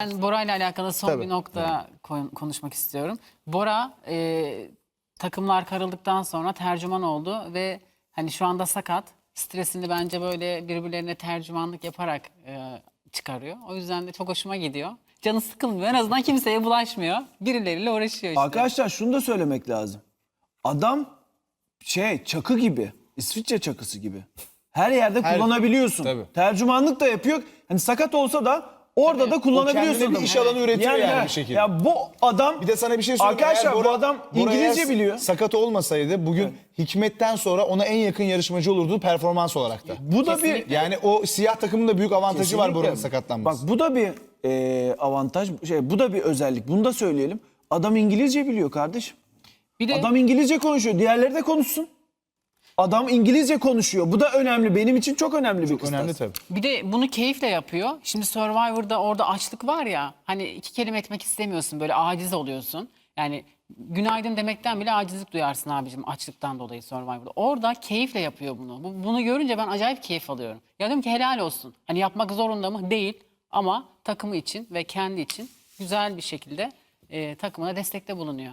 Ben Bora ile alakalı son Tabii. bir nokta koy- konuşmak istiyorum. Bora e, takımlar karıldıktan sonra tercüman oldu ve hani şu anda sakat. Stresini bence böyle birbirlerine tercümanlık yaparak e, çıkarıyor. O yüzden de çok hoşuma gidiyor. Canı sıkılmıyor. En azından kimseye bulaşmıyor. Birileriyle uğraşıyor işte. Arkadaşlar şunu da söylemek lazım. Adam şey çakı gibi. İsviçre çakısı gibi. Her yerde Her- kullanabiliyorsun. Tabii. Tercümanlık da yapıyor. Hani sakat olsa da orada da kullanabiliyorsun. kendine bir iş alanı üretiyor yani bir şekilde. Ya bu adam Bir de sana bir şey söyleyeyim. Arkadaşlar Eğer bu adam Bora İngilizce eğer biliyor. Sakat olmasaydı bugün Hikmet'ten sonra ona en yakın yarışmacı olurdu performans olarak da. Bu da bir. Yani o siyah takımın da büyük avantajı var Kesinlikle. Bora'nın sakatlanması. Bak bu da bir e, avantaj, şey bu da bir özellik. Bunu da söyleyelim. Adam İngilizce biliyor kardeşim. bir de Adam İngilizce konuşuyor. Diğerleri de konuşsun. Adam İngilizce konuşuyor. Bu da önemli. Benim için çok önemli bir kıstas. Önemli tabii. Bir de bunu keyifle yapıyor. Şimdi Survivor'da orada açlık var ya. Hani iki kelime etmek istemiyorsun. Böyle aciz oluyorsun. Yani günaydın demekten bile acizlik duyarsın abicim açlıktan dolayı Survivor'da. Orada keyifle yapıyor bunu. Bu- Bunu görünce ben acayip keyif alıyorum. Ya diyorum ki helal olsun. Hani yapmak zorunda mı? Değil. Ama takımı için ve kendi için güzel bir şekilde e, takımına destekte bulunuyor.